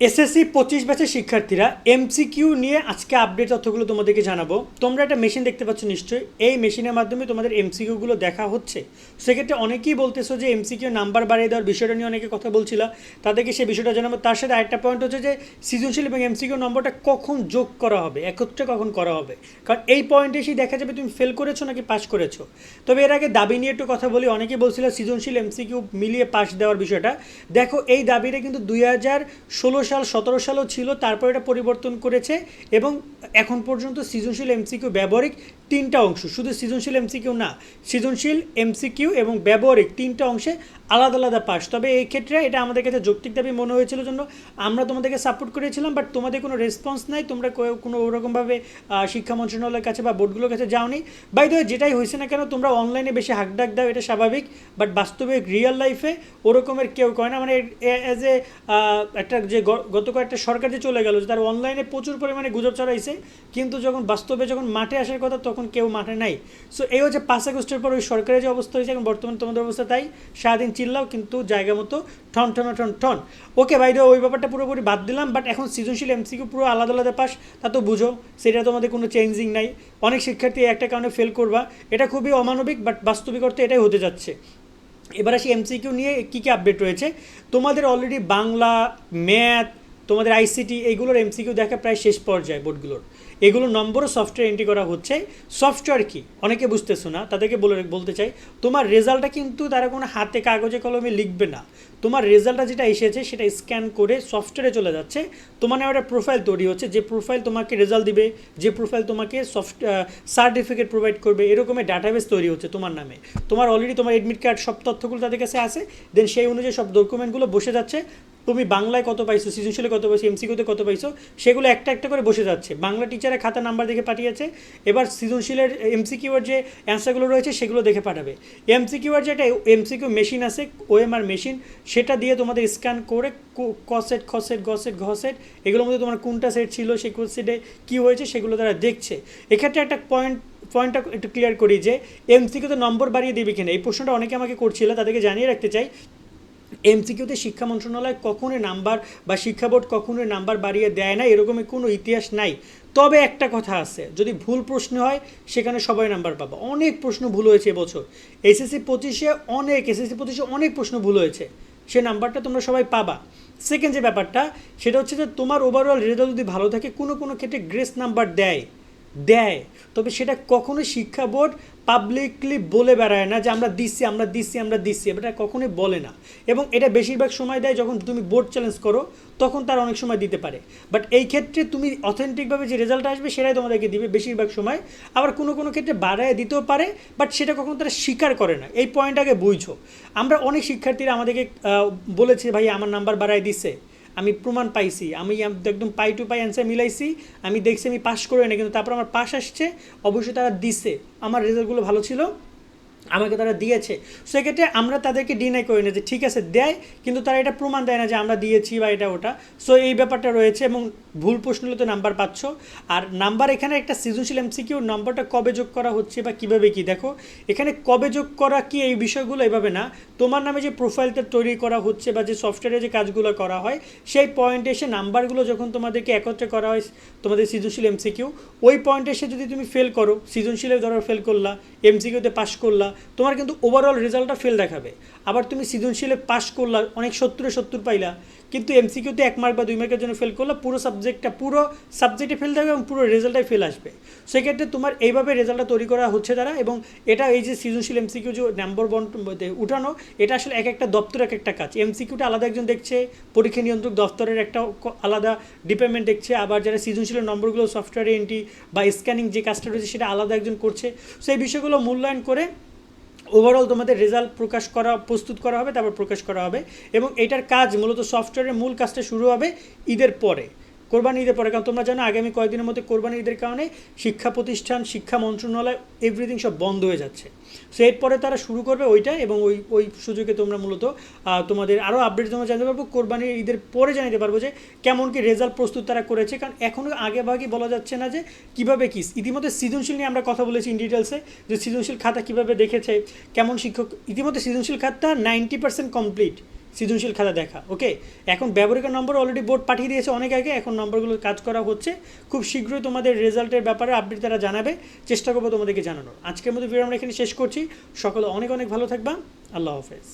SSC পঁচিশ ব্যাচের শিক্ষার্থীরা এমসিকিউ নিয়ে আজকে আপডেট তথ্যগুলো তোমাদেরকে জানাব। তোমরা একটা মেশিন দেখতে পাচ্ছ নিশ্চয়ই। এই মেশিনের মাধ্যমে তোমাদের এমসিকিউগুলো দেখা হচ্ছে। সেক্ষেত্রে অনেকেই বলতেছো যে এমসিকিউ নাম্বার বাড়িয়ে দেওয়ার বিষয়টা নিয়ে অনেকে কথা বলছিল। তাদেরকে সেই বিষয়টা জানাব। তার সাথে আরেকটা পয়েন্ট হচ্ছে যে সৃজনশীল এবং এমসিকিউ নম্বরটা কখন যোগ করা হবে, একত্রে কখন করা হবে? কারণ এই পয়েন্টে এসেই দেখা যাবে তুমি ফেল করেছ নাকি পাস করেছ। তবে এর আগে দাবি নিয়ে একটু কথা বলি। অনেকেই বলছিল সৃজনশীল এমসিকিউ মিলিয়ে পাস দেওয়ার বিষয়টা। দেখো, এই দাবিটা কিন্তু দুই হাজার ষোলো সাল, সতেরো সালও ছিল, তারপর এটা পরিবর্তন করেছে এবং এখন পর্যন্ত সৃজনশীল এমসিকিউ ব্যবহারিক তিনটা অংশ। শুধু সৃজনশীল এমসিকিউ না, সৃজনশীল এমসিকিউ এবং ব্যবহারিক তিনটা অংশে আলাদা আলাদা পাস তবে এই ক্ষেত্রে এটা আমাদের কাছে যৌক্তিক দাবি মনে হয়েছিল জন্য আমরা তোমাদেরকে সাপোর্ট করেছিলাম বাট তোমাদের কোনো রেসপন্স নাই। তোমরা কোনো ওরকমভাবে শিক্ষা মন্ত্রণালয়ের কাছে বা বোর্ডগুলোর কাছে যাওনি। বাই দ্য যেটাই হয়েছে না কেন, তোমরা অনলাইনে বেশি হাকডাক দাও, এটা স্বাভাবিক বাট বাস্তবে রিয়েল লাইফে ওরকমের কেউ করে না। মানে অ্যাজ এ একটা যে গত কয়েকটা সরকার যে চলে গেল, তার অনলাইনে প্রচুর পরিমাণে গুজব ছড়াইছে, কিন্তু যখন বাস্তবে যখন মাঠে আসার কথা, তখন কেউ মাঠে নাই। সো এই হচ্ছে পাঁচ আগস্টের পর ওই সরকারের যে অবস্থা হয়েছে, এখন বর্তমানে তোমাদের অবস্থা তাই। সারাদিন চিল্লাও কিন্তু জায়গা মতো ঠন ঠন ঠন ঠন। ওকে ভাই ওই ব্যাপারটা পুরোপুরি বাদ দিলাম বাট এখন সৃজনশীল এমসিকিউ পুরো আলাদা আলাদা পাস তা তো বুঝো, সেটা তোমাদের কোনো চেঞ্জিং নাই। অনেক শিক্ষার্থী একটা কারণে ফেল করবা। এটা খুবই অমানবিক বাট বাস্তবিক অর্থে এটাই হতে যাচ্ছে। এবার আসি এমসিকিউ নিয়ে কী কী আপডেট রয়েছে? তোমাদের অলরেডি বাংলা ম্যাথ তোমাদের আইসিটি এইগুলোর এমসিকিউ দেখা প্রায় শেষ পর্যায়ে বোর্ডগুলোর। এগুলো নম্বরও সফটওয়্যার এন্ট্রি করা হচ্ছে। সফটওয়্যার কি? অনেকে বুঝতেছো না। তাদেরকে বলে বলতে চাই, তোমার রেজাল্টটা কিন্তু তারা কোনো হাতে কাগজে কলমে লিখবে না। তোমার রেজাল্টটা যেটা এসেছে সেটা স্ক্যান করে সফটওয়্যারে চলে যাচ্ছে। তোমার একটা প্রোফাইল তৈরি হচ্ছে। যে প্রোফাইল তোমাকে রেজাল্ট দিবে, যে প্রোফাইল তোমাকে সফট সার্টিফিকেট প্রোভাইড করবে এরকমের ডাটাবেস তৈরি হচ্ছে তোমার নামে। তোমার অলরেডি তোমার এডমিট কার্ড সব তথ্যগুলো তাদের কাছে আছে। দেন সেই অনুযায়ী সব ডকুমেন্টগুলো বসে যাচ্ছে। তুমি বাংলায় কত পাইছো, সৃজনশীলে কত পাইছো এমসিকিউতে কত পাইছো, সেগুলো একটা একটা করে বসে যাচ্ছে। বাংলা টিচারের খাতা নাম্বার দেখে পাঠিয়েছে, এবার সৃজনশীলের এমসিকিউর যে অ্যান্সারগুলো রয়েছে, সেগুলো দেখে পাঠাবে। এমসিকিউর যে একটা এমসিকিউ মেশিন আছে ওএমআর মেশিন সেটা দিয়ে তোমাদের স্ক্যান করে কসেট খসেট গসেট ঘসেট এগুলোর মধ্যে তোমার কোনটা সেট ছিল সেই সেটে কী হয়েছে, সেগুলো তারা দেখছে। এক্ষেত্রে একটা পয়েন্ট পয়েন্টটা একটু ক্লিয়ার করি যে এমসিকিউতে নম্বর বাড়িয়ে দেবে কিনা, এই প্রশ্নটা অনেকে আমাকে করছিল, তাদেরকে জানিয়ে রাখতে চাই এমসিকিউতে শিক্ষা মন্ত্রণালয় কখনোই নাম্বার বা শিক্ষা বোর্ড কখনোই নাম্বার বাড়িয়ে দেয় না এরকমের কোনো ইতিহাস নাই। তবে একটা কথা আছে, যদি ভুল প্রশ্ন হয়, সেখানে সবাই নাম্বার পাবো। অনেক প্রশ্ন ভুল হয়েছে এবছর। এসএসসি পঁচিশে অনেক এসএসসি পঁচিশে অনেক প্রশ্ন ভুল হয়েছে। সে নাম্বারটা তোমরা সবাই পাবা। সেকেন্ড যে ব্যাপারটা, সেটা হচ্ছে যে তোমার ওভারঅল রেজাল্ট যদি ভালো থাকে, কোনো কোনো ক্ষেত্রে গ্রেস নাম্বার দেয়। দেয়। তবে সেটা কখনো শিক্ষা বোর্ড পাবলিকলি বলে বেড়ায় না যে আমরা দিচ্ছি আমরা দিচ্ছি আমরা দিচ্ছি। এটা কখনোই বলে না। এবং এটা বেশিরভাগ সময় দেয় যখন তুমি বোর্ড চ্যালেঞ্জ করো, তখন তার অনেক সময় দিতে পারে। বাট এই ক্ষেত্রে তুমি অথেন্টিকভাবে যে রেজাল্ট আসবে, সেটাই তোমাদেরকে দিবে বেশিরভাগ সময়। আবার কোনো কোনো ক্ষেত্রে বাড়ায় দিতেও পারে বাট সেটা কখনো তারা স্বীকার করে না। এই পয়েন্ট আগে বুঝো। আমরা অনেক শিক্ষার্থীরা আমাদেরকে বলেছে, ভাই, আমার নাম্বার বাড়ায় দিছে। আমি প্রমাণ পাইছি। আমি একদম পাই টু পাই অ্যান্সার মিলাইছি। আমি দেখছি আমি পাস করে না কিন্তু তারপর আমার পাস আসছে, অবশ্যই তারা দিছে। আমার রেজাল্টগুলো ভালো ছিল। আমাকে তারা দিয়েছে। সেক্ষেত্রে আমরা তাদেরকে ডিনাই করি না যে, ঠিক আছে, দেয়। কিন্তু তারা এটা প্রমাণ দেয় না যে, আমরা দিয়েছি বা এটা ওটা। সো এই ব্যাপারটা রয়েছে এবং ভুল প্রশ্ন হলে তো নাম্বার পাচ্ছ। আর নাম্বার এখানে একটা সৃজনশীল এমসিকিউ নাম্বারটা কবে যোগ করা হচ্ছে বা কীভাবে কি? দেখো, এখানে কবে যোগ করা কি এই বিষয়গুলো এভাবে না। তোমার নামে যে প্রোফাইলটা তৈরি করা হচ্ছে বা যে সফটওয়্যারে যে কাজগুলো করা হয়, সেই পয়েন্টে এসে নাম্বারগুলো যখন তোমাদেরকে একত্রে করা হয়, তোমাদের সৃজনশীল এমসিকিউ ওই পয়েন্টে এসে যদি তুমি ফেল করো সৃজনশীলে ধরো ফেল করলা এমসিকিউতে পাস করলা তোমার কিন্তু ওভারঅল রেজাল্টটা ফেল দেখাবে। আবার তুমি সৃজনশীলে পাস করলা, অনেক সত্তরে সত্তর পাইলা, কিন্তু এমসিকিউতে এক মার্ক বা দুই মার্কের জন্য ফেল করলে, পুরো সাবজেক্টটা পুরো সাবজেক্টে ফেল থাকবে এবং পুরো রেজাল্টটাই ফেল আসবে। সেক্ষেত্রে তোমার এইভাবে রেজাল্টটা তৈরি করা হচ্ছে তারা এবং এটা এই যে সৃজনশীল এমসিকিউ যে নাম্বার বন উঠানো, এটা আসলে এক একটা দপ্তর এক একটা কাজ। এমসিকিউটা আলাদা একজন দেখছে, পরীক্ষা নিয়ন্ত্রক দপ্তরের একটা আলাদা ডিপার্টমেন্ট দেখছে, আবার যারা সৃজনশীলের নম্বরগুলো সফটওয়্যার এন্ট্রি বা স্ক্যানিং যে কাজটা রয়েছে, সেটা আলাদা একজন করছে। সেই বিষয়গুলো মূল্যায়ন করে ওভারঅল তোমাদের রেজাল্ট প্রকাশ করা, প্রস্তুত করা হবে, তারপর প্রকাশ করা হবে এবং এটার কাজ মূলত সফটওয়্যারের মূল কাজটা শুরু হবে ঈদের পরে। কোরবানি ঈদের পরে, কারণ তোমরা জানো, আগামী কয়েকদিনের মধ্যে কোরবানি ঈদের কারণে শিক্ষা প্রতিষ্ঠান, শিক্ষা মন্ত্রণালয় এভরিথিং সব বন্ধ হয়ে যাচ্ছে। সো এরপরে তারা শুরু করবে ওইটা এবং ওই ওই সুযোগে তোমরা মূলত তোমাদের আরও আপডেট তোমরা জানতে পারব কোরবানি ঈদের পরে জানাতে পারব যে কেমন কি রেজাল্ট প্রস্তুত তারা করেছে। কারণ এখনও আগে ভাগে বলা যাচ্ছে না যে কীভাবে কী, ইতিমধ্যে সৃজনশীল নিয়ে আমরা কথা বলেছি ইন ডিটেলসে যে সৃজনশীল খাতা কীভাবে দেখেছে, কেমন শিক্ষক, ইতিমধ্যে সৃজনশীল খাতা নাইনটি পার্সেন্ট কমপ্লিট সৃজনশীল খাতা দেখা ওকে এখন ব্যবহারিক নম্বর অলরেডি বোর্ড পাঠিয়ে দিয়েছে অনেক আগে, এখন নম্বরগুলো কাজ করা হচ্ছে। খুব শীঘ্রই তোমাদের রেজাল্টের ব্যাপারে আপডেট তারা জানাবে। চেষ্টা করব তোমাদেরকে জানানোর। আজকের মতো ভিডিও আমরা এখানে শেষ করছি। সকলে অনেক অনেক ভালো থাকবা। আল্লাহ হাফেজ।